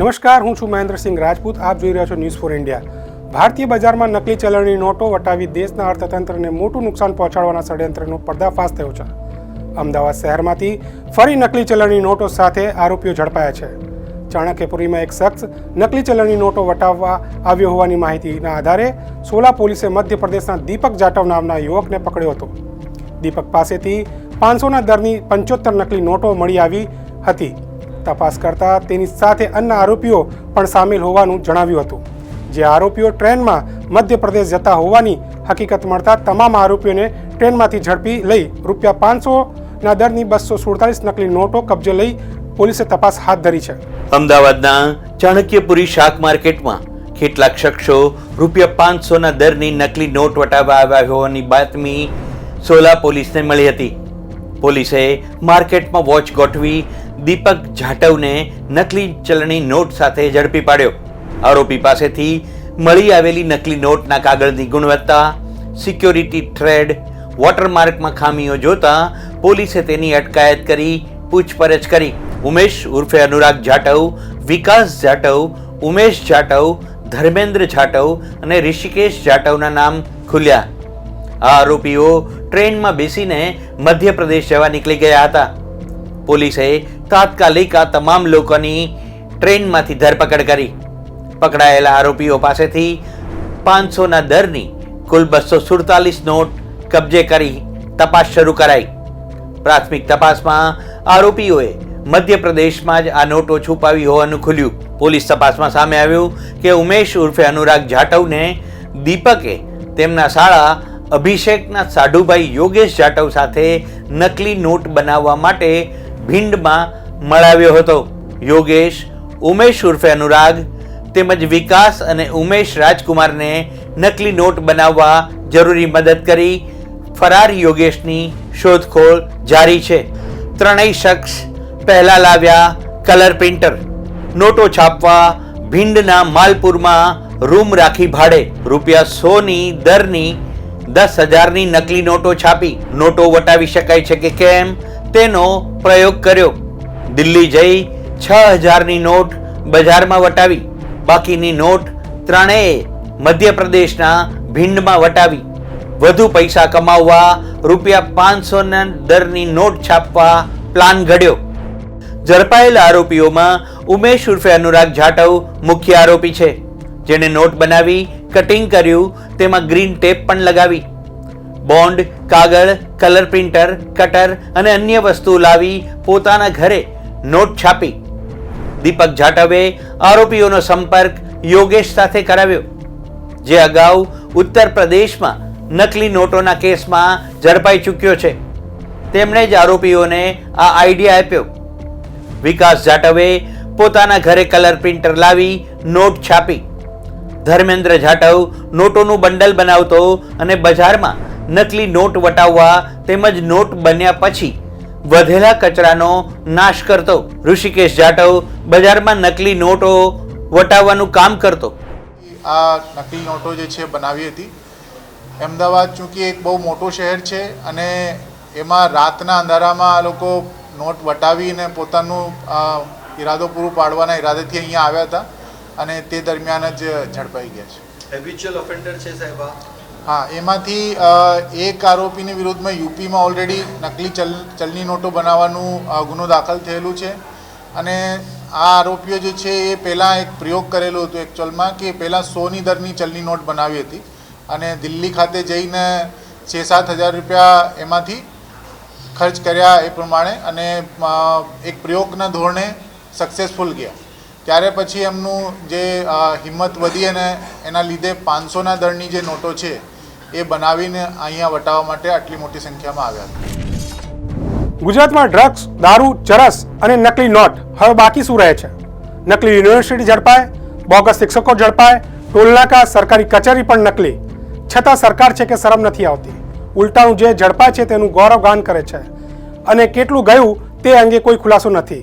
નમસ્કાર, હું છું મહેન્દ્રસિંહ રાજપૂત. આપ જોઈ રહ્યા છો ન્યૂઝ ફોર ઇન્ડિયા ભારતીય બજારમાં નકલી ચલણની નોટો વટાવી દેશના અર્થતંત્રને મોટું નુકસાન પહોંચાડવાના ષડયંત્રનો પર્દાફાશ થયો છે. અમદાવાદ શહેરમાંથી ફરી નકલી ચલણની નોટો સાથે આરોપીઓ ઝડપાયા છે. ચાણક્યપુરીમાં એક શખ્સ નકલી ચલણની નોટો વટાવવા આવ્યો હોવાની માહિતીના આધારે સોલા પોલીસે મધ્યપ્રદેશના દીપક જાટવ નામના યુવકને પકડ્યો હતો. દીપક પાસેથી પાંચસોના દરની પંચોતેર નકલી નોટો મળી આવી હતી. તપાસ કરતા તેની સાથે અન્ય આરોપીઓ પણ સામેલ હોવાનું જણાવ્યું હતું. જે આરોપીઓ ટ્રેનમાં મધ્યપ્રદેશ જતા હોવાની હકીકત મળતા તમામ આરોપીઓને ટ્રેનમાંથી ઝડપી લઈ રૂપિયા પાંચસોના દરની બસો સુડતાલીસ નકલી નોટો કબજે લઈ પોલીસે તપાસ હાથ ધરી છે. અમદાવાદના ચાણક્યપુરી શાક માર્કેટમાં કેટલાક શખ્સો રૂપિયા પાંચસોના દરની નકલી નોટ વટાવવા આવ્યા હોવાની બાતમી સોલા પોલીસને મળી હતી. પોલીસે માર્કેટમાં વોચ ગોઠવી દીપક જાટવને નકલી ચલણી નોટ સાથે ઝડપી પાડ્યો. આરોપી પાસેથી મળી આવેલી નકલી નોટના કાગળની ગુણવત્તા સિક્યોરિટી થ્રેડ વોટરમાર્કમાં ખામીઓ જોતા પોલીસે તેની અટકાયત કરી પૂછપરછ કરી. ઉમેશ ઉર્ફે અનુરાગ જાટવ, વિકાસ જાટવ, ઉમેશ જાટવ, ધર્મેન્દ્ર જાટવ અને ઋષિકેશ જાટવના નામ ખુલ્યા. આ આરોપીઓ ટ્રેનમાં બેસીને મધ્યપ્રદેશ જવા નીકળી ગયા હતા. પોલીસે તાત્કાલિક આ તમામ લોકોની ટ્રેનમાંથી ધરપકડ કરી. પકડાયેલા આરોપીઓ પાસેથી પાંચસોના દરની કુલ બસો સુડતાલીસ નોટ કબજે કરી તપાસ શરૂ કરાઈ. પ્રાથમિક તપાસમાં આરોપીઓએ મધ્યપ્રદેશમાં જ આ નોટો છુપાવી હોવાનું ખુલ્યું. પોલીસ તપાસમાં સામે આવ્યું કે ઉમેશ ઉર્ફે અનુરાગ જાટવને દીપકે તેમના શાળા અભિષેકના સાઢુભાઈ યોગેશ જાટવ સાથે નકલી નોટ બનાવવા માટે ભીંડમાં મળાવ્યો હતો. યોગેશ, ઉમેશ ઉર્ફે અનુરાગ તેમજ વિકાસ અને ઉમેશ રાજકુમારને નકલી નોટ બનાવવા જરૂરી મદદ કરી ફરાર યોગેશની શોધખોળ જારી છે. ત્રણેય શખ્સ પહેલા લાવ્યા કલર પ્રિન્ટર. નોટો છાપવા ભીંડના માલપુરમાં રૂમ રાખી ભાડે. રૂપિયા સોની દરની દસ હજારની નકલી નોટો છાપી. નોટો વટાવી શકાય છે કે કેમ તેનો પ્રયોગ કર્યો. દિલ્હી જઈ છ હજારની નોટ બજારમાં વટાવી. બાકીની નોટ ત્રણેય મધ્યપ્રદેશના ભીંડમાં વટાવી. વધુ પૈસા કમાવવા રૂપિયા પાંચસોના દરની નોટ છાપવા પ્લાન ઘડ્યો. ઝડપાયેલા આરોપીઓમાં ઉમેશ ઉર્ફે અનુરાગ જાટવ મુખ્ય આરોપી છે. જેણે નોટ બનાવી, કટિંગ કર્યું, તેમાં ગ્રીન ટેપ પણ લગાવી. બોન્ડ, કાગળ, કલર પ્રિન્ટર, કટર અને અન્ય વસ્તુ લાવી પોતાના ઘરે નોટ છાપી. દીપક જાટવે આરોપીઓનો સંપર્ક યોગેશ સાથે કરાવ્યો, જે અગાઉ ઉત્તર પ્રદેશમાં નકલી નોટોના કેસમાં ઝડપાઈ ચૂક્યો છે. તેમણે જ આરોપીઓને આ આઈડિયા આપ્યો. વિકાસ જાટવે પોતાના ઘરે કલર પ્રિન્ટર લાવી નોટ છાપી. ધર્મેન્દ્ર જાટવ નોટોનું બંડલ બનાવતો અને બજારમાં નકલી નોટ વટાવવા તેમજ નોટ બન્યા પછી વધેલા કચરાનો નાશ કરતો. ઋષિકેશ જાટવ બજારમાં નકલી નોટો વટાવવાનું કામ કરતો. આ નકલી નોટો જે છે બનાવી હતી અમદાવાદ ચૂંકી એક બહુ મોટું શહેર છે અને એમાં રાતના અંધારામાં આ લોકો નોટ વટાવીને પોતાનું ઈરાદો પૂરું પાડવાના ઈરાદેથી અહીંયા આવ્યા હતા અને તે દરમિયાન જ ઝડપાઈ ગયા છે. હેબિચ્યુઅલ ઓફેન્ડર છે સાહેબ હા, એમાંથી એક આરોપીની વિરુદ્ધમાં યુપીમાં ઓલરેડી નકલી ચલ, ચલની નોટો બનાવવાનું ગુનો દાખલ થયેલું છે. અને આ આરોપીઓ જે છે એ પહેલાં એક પ્રયોગ કરેલો હતો એકચ્યુઅલમાં કે પહેલાં સોની દરની ચલની નોટ બનાવી હતી. અને દિલ્હી ખાતે જઈને છ સાત હજાર રૂપિયા એમાંથી ખર્ચ કર્યા એ પ્રમાણે અને એક પ્રયોગના ધોરણે સક્સેસફુલ ગયા. ત્યારે પછી એમનું જે હિંમત વધી અને એના લીધે પાંચસોના દરની જે નોટો છે એ બનાવીને અહીંયા વટાવવા માટે આટલી મોટી સંખ્યામાં આવ્યા ગુજરાતમાં ડ્રગ્સ દારૂ, ચરસ અને નકલી નોટ હવે બાકી શું રહે છે? નકલી યુનિવર્સિટી ઝડપાય, બોગસ શિક્ષકો ઝડપાય, ટોલનાકા સરકારી કચેરી પણ નકલી. છતાં સરકાર છે કે શરમ નથી આવતી. ઉલટાનું જે ઝડપાય છે તેનું ગૌરવગાન કરે છે. અને કેટલું ગયું તે અંગે કોઈ ખુલાસો નથી.